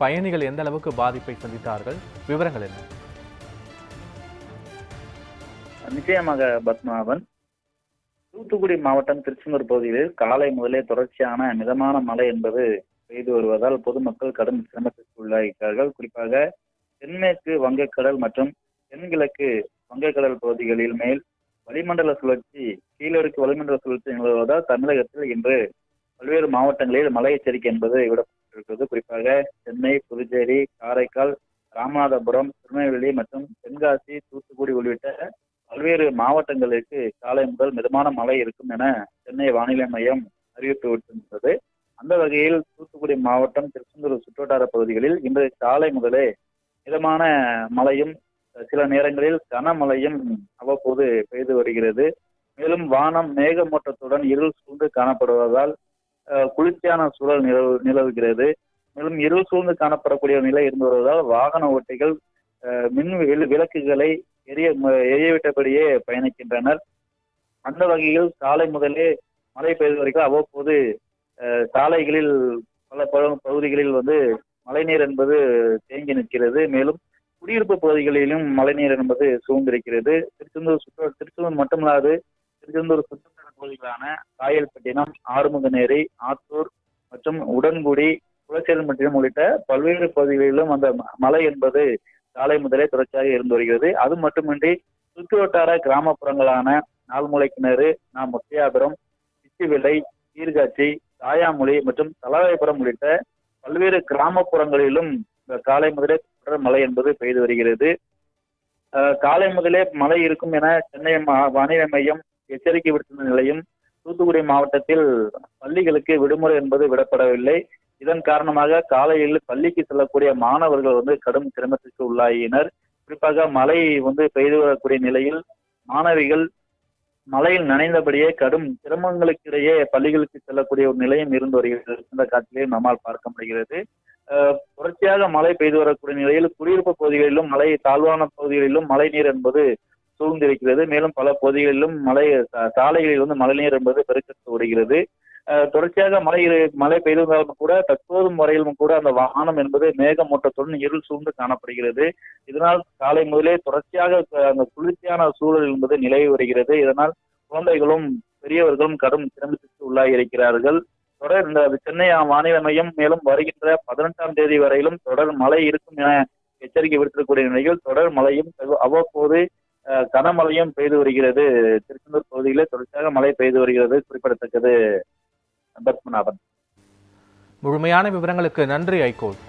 பயணிகள் எந்த அளவுக்கு பாதிப்பை சந்தித்தார்கள்? விவரங்கள் என்ன? நிச்சயமாக பத்மாவன் தூத்துக்குடி மாவட்டம் திருச்செந்தூர் பகுதியில் காலை முதலே தொடர்ச்சியான மிதமான மழை என்பது பெய்து வருவதால் பொதுமக்கள் கடும் சிரமத்திற்கு உள்ளாகிறார்கள் குறிப்பாக தென்மேற்கு வங்கக்கடல் மற்றும் தென்கிழக்கு வங்கக்கடல் பகுதிகளில் மேல் வளிமண்டல சுழற்சி கீழடுக்கு வளிமண்டல சுழற்சி நிலவுவதால் தமிழகத்தில் இன்று பல்வேறு மாவட்டங்களில் மழை எச்சரிக்கை என்பது இருக்கிறது குறிப்பாக சென்னை புதுச்சேரி காரைக்கால் ராமநாதபுரம் திருநெல்வேலி மற்றும் தென்காசி தூத்துக்குடி உள்ளிட்ட பல்வேறு மாவட்டங்களுக்கு காலை முதல் மிதமான மழை இருக்கும் என சென்னை வானிலை மையம் அறிவிப்பு விட்டிருந்தது அந்த வகையில் தூத்துக்குடி மாவட்டம் திருச்செந்தூர் சுற்றுவட்டார பகுதிகளில் இன்று காலை முதலே மிதமான மழையும் சில நேரங்களில் கனமழையும் அவ்வப்போது பெய்து வருகிறது. மேலும் வானம் மேகமூட்டத்துடன் இருள் சூழ்ந்து காணப்படுவதால் குளிர்ச்சியான சூழல் நிலவு நிலவுகிறது. மேலும் இருள் சூழ்ந்து காணப்படக்கூடிய நிலை இருந்து வருவதால் வாகன ஓட்டிகள் மின் விளக்குகளை எரிய ம- எரியவிட்டபடியே பயணிக்கின்றனர். அந்த வகையில் காலை முதலே மழை பெய்து வரைக்கும் அவ்வப்போது சாலைகளில் பல பகுதிகளில் வந்து மழைநீர் என்பது தேங்கி நிற்கிறது. மேலும் குடியிருப்பு பகுதிகளிலும் மழைநீர் என்பது சூழ்ந்திருக்கிறது. திருச்செந்தூர் சுற்று திருச்செந்தூர் மட்டுமல்லாது திருச்செந்தூர் சுற்றுப்புற பகுதிகளான காயல்பட்டினம் ஆறுமுகநேரி ஆத்தூர் மற்றும் உடன்குடி குலசேரம்பட்டினம் உள்ளிட்ட பல்வேறு பகுதிகளிலும் அந்த ம- மழை என்பது காலை முதலே தொடர்ச்சியாக இருந்து வருகிறது. அது மட்டுமின்றி சுற்றுவட்டார கிராமப்புறங்களான நால்முலை கிணறு நாம் முத்தியாபுரம் சித்திவிலை சீர்காட்சி தாயாமொழி மற்றும் தலவாய்புரம் உள்ளிட்ட பல்வேறு கிராமப்புறங்களிலும் இந்த காலை முதலே தொடர் மழை என்பது பெய்து வருகிறது. காலை முதலே மழை இருக்கும் என சென்னை மா- வானிலை மையம் எச்சரிக்கை விடுத்துள்ள நிலையும் தூத்துக்குடி மாவட்டத்தில் பள்ளிகளுக்கு விடுமுறை என்பது விடப்படவில்லை. இதன் காரணமாக காலையில் பள்ளிக்கு செல்லக்கூடிய மாணவர்கள் வந்து கடும் சிரமத்திற்கு உள்ளாகினர் குறிப்பாக மழை வந்து பெய்து வரக்கூடிய நிலையில் மாணவிகள் மழையில் நனைந்தபடியே கடும் சிரமங்களுக்கிடையே பள்ளிகளுக்கு செல்லக்கூடிய ஒரு நிலையும் இருந்து வருகிறது. இந்த காட்சியை நம்மால் பார்க்க முடிகிறது. தொடர்ச்சியாக மழை பெய்து வரக்கூடிய நிலையில் குடியிருப்பு பகுதிகளிலும் மழை தாழ்வான பகுதிகளிலும் மழை நீர் என்பது சூழ்ந்திருக்கிறது. மேலும் பல பகுதிகளிலும் மழை சாலைகளில் வந்து மழைநீர் என்பது பெருக்கெடுத்து வருகிறது தொடர்ச்சியாக மழை மழை பெய்திருந்தாலும் கூட தற்போதும் வரையிலும் கூட அந்த வானம் என்பது மேகமூட்டத்துடன் இருள் சூழ்ந்து காணப்படுகிறது. இதனால் காலை முதலே தொடர்ச்சியாக அந்த குளிர்ச்சியான சூழல் என்பது நிலவி வருகிறது. இதனால் குழந்தைகளும் பெரியவர்களும் கடும் சிரமத்திற்கு உள்ளாகி இருக்கிறார்கள் தொடர் இந்த சென்னை வானிலை மையம் மேலும் வருகின்ற பதினெட்டாம் தேதி வரையிலும் தொடர் மழை இருக்கும் என எச்சரிக்கை விடுத்திருக்கக்கூடிய நிலையில் தொடர் மழையும் அவ்வப்போது கனமழையும் பெய்து வருகிறது. திருச்செந்தூர் பகுதியிலே தொடர்ச்சியாக மழை பெய்து வருகிறது. குறிப்பிடத்தக்கது பத்மநாபன் முழுமையான விவரங்களுக்கு நன்றி ஐகோர்ட்.